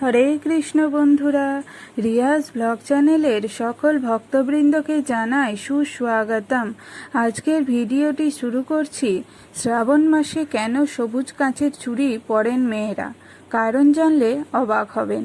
হরে কৃষ্ণ বন্ধুরা, রিয়াজ ব্লগ চ্যানেলের সকল ভক্তবৃন্দকে জানাই সুস্বাগতম। আজকের ভিডিওটি শুরু করছি, শ্রাবণ মাসে কেন সবুজ কাঁচের চুড়ি পরেন মেয়েরা? কারণ জানলে অবাক হবেন।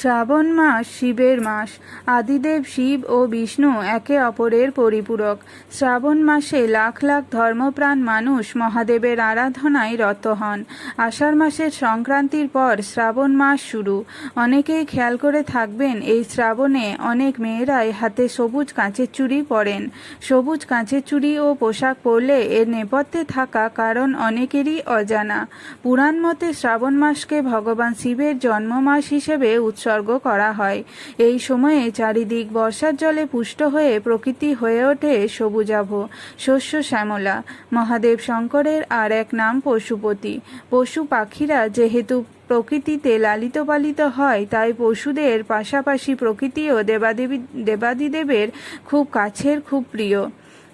শ্রাবণ মাস, শিবের মাস, আদিদেব, শিব ও বিষ্ণু একে অপরের পরিপূরক। শ্রাবণ মাসে লাখ লাখ ধর্মপ্রাণ মানুষ মহাদেবের আরাধনায় রত হন। আষাঢ় মাসের সংক্রান্তির পর শ্রাবণ মাস শুরু। অনেকেই খেয়াল করে থাকবেন, এই শ্রাবণে অনেক মেয়েরাই হাতে সবুজ কাঁচের চুড়ি পরেন। সবুজ কাঁচের চুড়ি ও পোশাক পরলে এর নেপথ্যে থাকা কারণ অনেকেরই অজানা। পুরাণ মতে শ্রাবণ মাসকে ভগবান শিবের জন্ম মাস হিসেবে উৎসর্গ করা হয়। এই সময়ে চারিদিক বর্ষার জলে পুষ্ট হয়ে প্রকৃতি হয়ে ওঠে সবুজাভ, শস্য শ্যামলা। মহাদেব শঙ্করের আর এক নাম পশুপতি। পশু পাখিরা যেহেতু প্রকৃতিতে লালিত পালিত হয়, তাই পশুদের পাশাপাশি প্রকৃতিও দেবাদেবী দেবাদিদেবের খুব কাছের, খুব প্রিয়।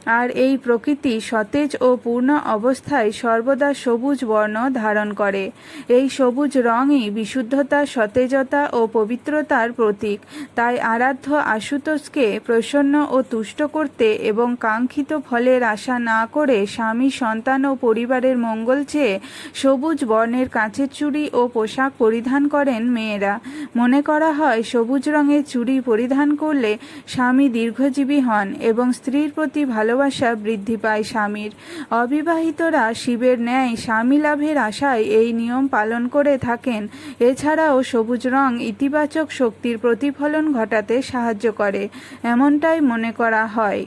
আর এই প্রকৃতি সতেজ ও পূর্ণ অবস্থায় সর্বদা সবুজ বর্ণ ধারণ করে। এই সবুজ রঙই বিশুদ্ধতা, সতেজতা ও পবিত্রতার প্রতীক। তাই আরাধ্য আশুতোষকে প্রসন্ন ও তুষ্ট করতে এবং কাঙ্ক্ষিত ফলের আশা না করে স্বামী, সন্তান ও পরিবারের মঙ্গল চেয়ে সবুজ বর্ণের কাঁচের চুড়ি ও পোশাক পরিধান করেন মেয়েরা। মনে করা হয় সবুজ রঙের চুড়ি পরিধান করলে স্বামী দীর্ঘজীবী হন এবং স্ত্রীর প্রতি ভালোবাসা বৃদ্ধি পায় স্বামীর। অবিবাহিতরা শিবের ন্যায় স্বামী লাভের আশায় এই নিয়ম পালন করে থাকেন। এছাড়াও সবুজ রং ইতিবাচক শক্তির প্রতিফলন ঘটাতে সাহায্য করে, এমনটাই মনে করা হয়।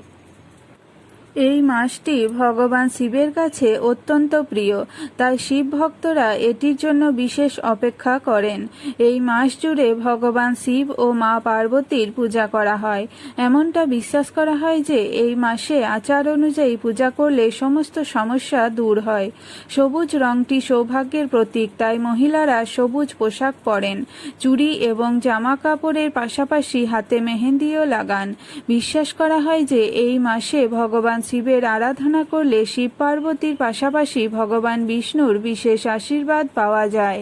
এই মাসটি ভগবান শিবের কাছে অত্যন্ত প্রিয়, তাই শিব ভক্তরা এটির জন্য বিশেষ অপেক্ষা করেন। এই মাস জুড়ে ভগবান শিব ও মা পার্বতীর পূজা করা হয়। এমনটা বিশ্বাস করা হয় যে এই মাসে আচার অনুযায়ী পূজা করলে সমস্ত সমস্যা দূর হয়। সবুজ রংটি সৌভাগ্যের প্রতীক, তাই মহিলারা সবুজ পোশাক পরেন, চুড়ি এবং জামা কাপড়ের পাশাপাশি হাতে মেহেন্দিও লাগান। বিশ্বাস করা হয় যে এই মাসে ভগবান শিবের আরাধনা করলে শিব পার্বতীর পাশাপাশি ভগবান বিষ্ণুর বিশেষ আশীর্বাদ পাওয়া যায়।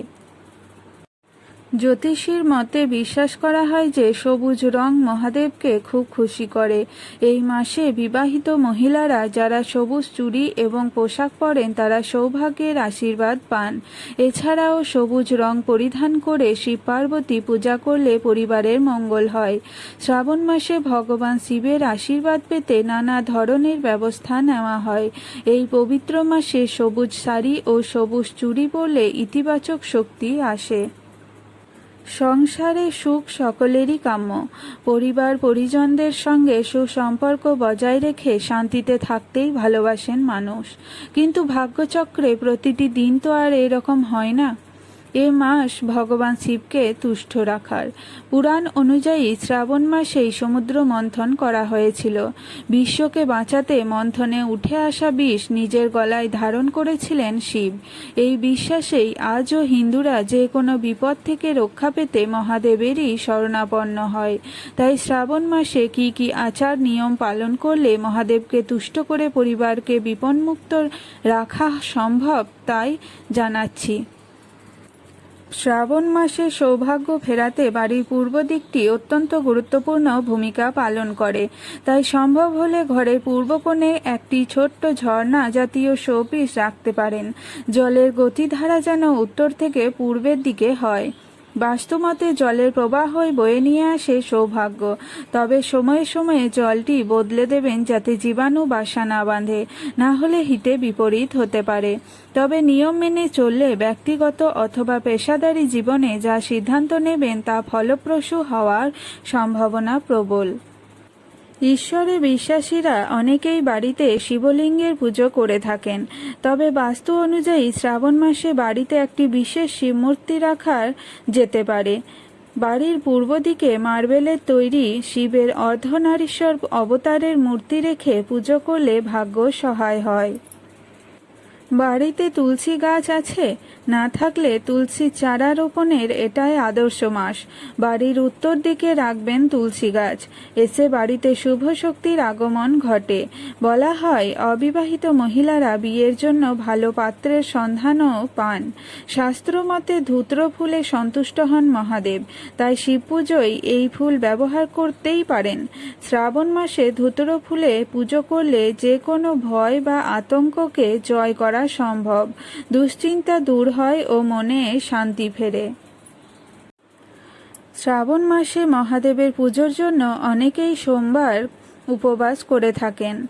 জ্যোতিষীর মতে বিশ্বাস করা হয় যে সবুজ রং মহাদেবকে খুব খুশি করে। এই মাসে বিবাহিত মহিলারা যারা সবুজ চুড়ি এবং পোশাক পরেন, তারা সৌভাগ্যের আশীর্বাদ পান। এছাড়াও সবুজ রং পরিধান করে শিব পার্বতী পূজা করলে পরিবারের মঙ্গল হয়। শ্রাবণ মাসে ভগবান শিবের আশীর্বাদ পেতে নানা ধরনের ব্যবস্থা নেওয়া হয়। এই পবিত্র মাসে সবুজ শাড়ি ও সবুজ চুড়ি পরলে ইতিবাচক শক্তি আসে। সংসারে সুখ সকলেরই কাম্য। পরিবার পরিজনদের সঙ্গে সুসম্পর্ক বজায় রেখে শান্তিতে থাকতেই ভালোবাসেন মানুষ। কিন্তু ভাগ্যচক্রে প্রতিটি দিন তো আর এরকম হয় না। এ মাস ভগবান শিবকে তুষ্ট রাখার। পুরাণ অনুযায়ী শ্রাবণ মাসেই সমুদ্র মন্থন করা হয়েছিল। বিশ্বকে বাঁচাতে মন্থনে উঠে আসা বিষ নিজের গলায় ধারণ করেছিলেন শিব। এই বিশ্বাসেই আজও হিন্দুরা যে কোনো বিপদ থেকে রক্ষা পেতে মহাদেবেরই শরণাপন্ন হয়। তাই শ্রাবণ মাসে কি কি আচার নিয়ম পালন করলে মহাদেবকে তুষ্ট করে পরিবারকে বিপন্মুক্ত রাখা সম্ভব তাই জানাচ্ছি। শ্রাবণ মাসে সৌভাগ্য ফেরাতে বাড়ির পূর্ব দিকটি অত্যন্ত গুরুত্বপূর্ণ ভূমিকা পালন করে। তাই সম্ভব হলে ঘরের পূর্ব কোণে একটি ছোট্ট ঝর্ণা জাতীয় শোপিস রাখতে পারেন। জলের গতিধারা যেন উত্তর থেকে পূর্বের দিকে হয়। বাস্তুমতে জলের প্রবাহই বয়ে নিয়ে আসে সৌভাগ্য। তবে সময়ে সময়ে জলটি বদলে দেবেন যাতে জীবাণু বাসা না বাঁধে, না হলে হিতে বিপরীত হতে পারে। তবে নিয়ম মেনে চললে ব্যক্তিগত অথবা পেশাদারী জীবনে যা সিদ্ধান্ত নেবেন তা ফলপ্রসূ হওয়ার সম্ভাবনা প্রবল। ঈশ্বরে বিশ্বাসীরা অনেকেই বাড়িতে শিবলিঙ্গের পুজো করে থাকেন। তবে বাস্তু অনুযায়ী শ্রাবণ মাসে বাড়িতে একটি বিশেষ শিবমূর্তি রাখার যেতে পারে। বাড়ির পূর্ব দিকে মার্বেলের তৈরি শিবের অর্ধনারীশ্বর অবতারের মূর্তি রেখে পুজো করলে ভাগ্য সহায় হয়। বাড়িতে তুলসী গাছ আছে, না থাকলে তুলসী চারা রোপণের এটাই আদর্শ মাস। বাড়ির উত্তর দিকে রাখবেন তুলসী গাছ। এসে বাড়িতে শুভ শক্তির আগমন ঘটে। বলা হয়, অবিবাহিত মহিলারা বিয়ের জন্য ভালো পাত্রের সন্ধানও পান। শাস্ত্রমতে ধূত্র ফুলে সন্তুষ্ট হন মহাদেব, তাই শিব পুজোয় এই ফুল ব্যবহার করতেই পারেন। শ্রাবণ মাসে ধূত্র ফুলে পুজো করলে যে কোনো ভয় বা আতঙ্ককে জয় করা সম্ভব। দুশ্চিন্তা দূর হয় ও মনে শান্তি ফেরে। শ্রাবণ মাসে মহাদেবের পুজোর জন্য অনেকেই সোমবার উপবাস করে থাকেন।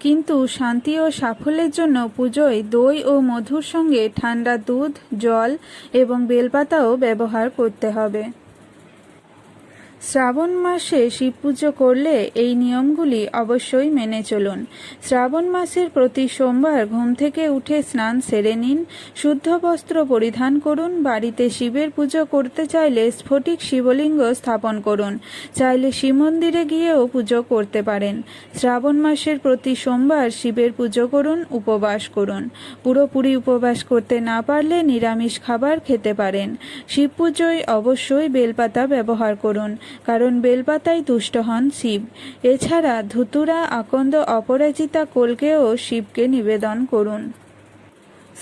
কিন্তু শান্তি ও সাফল্যের জন্য পুজোয় দই ও মধুর সঙ্গে ঠান্ডা দুধ, জল এবং বেলপাতাও ব্যবহার করতে হবে। শ্রাবণ মাসে শিব পুজো করলে এই নিয়মগুলি অবশ্যই মেনে চলুন। শ্রাবণ মাসের প্রতি সোমবার ঘুম থেকে উঠে স্নান সেরে নিন, শুদ্ধ বস্ত্র পরিধান করুন, বাড়িতে শিবের পুজো করতে চাইলে স্ফটিক শিবলিঙ্গ স্থাপন করুন, চাইলে শিব মন্দিরে গিয়েও পুজো করতে পারেন। শ্রাবণ মাসের প্রতি সোমবার শিবের পুজো করুন, উপবাস করুন। পুরোপুরি উপবাস করতে না পারলে নিরামিষ খাবার খেতে পারেন। শিব পুজোয় অবশ্যই বেলপাতা ব্যবহার করুন। কারণ বেলপাতায় তুষ্ট হন শিব। এছাড়া ধুতুরা আকন্দ অপরাজিতা কোলকেও শিবকে নিবেদন করুন।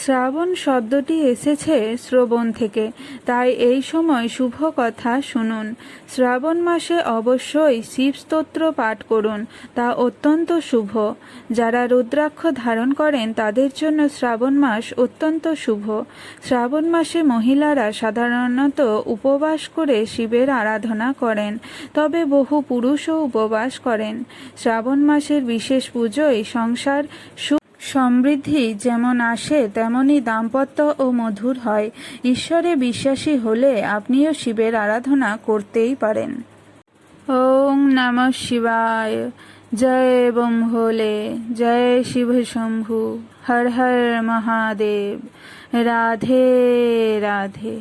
শ্রাবণ শব্দটি এসেছে শ্রবণ থেকে, তাই এই সময় শুভ কথা শুনুন। শ্রাবণ মাসে অবশ্যই শিব স্তোত্র পাঠ করুন, তা অত্যন্ত শুভ। যারা রুদ্রাক্ষ ধারণ করেন, তাদের জন্য শ্রাবণ মাস অত্যন্ত শুভ। শ্রাবণ মাসে মহিলারা সাধারণত উপবাস করে শিবের আরাধনা করেন, তবে বহু পুরুষও উপবাস করেন। শ্রাবণ মাসের বিশেষ পুজোয় সংসার সমৃদ্ধি যেমন আসে, তেমনি দাম্পত্য ও মধুর হয়। ঈশ্বরে বিশ্বাসী হলে আপনিও শিবের আরাধনা করতেই পারেন। ওং নম শিবায়। জয় বম ভোলে জয় শিব শম্ভু। হর হর মহাদেব। রাধে রাধে।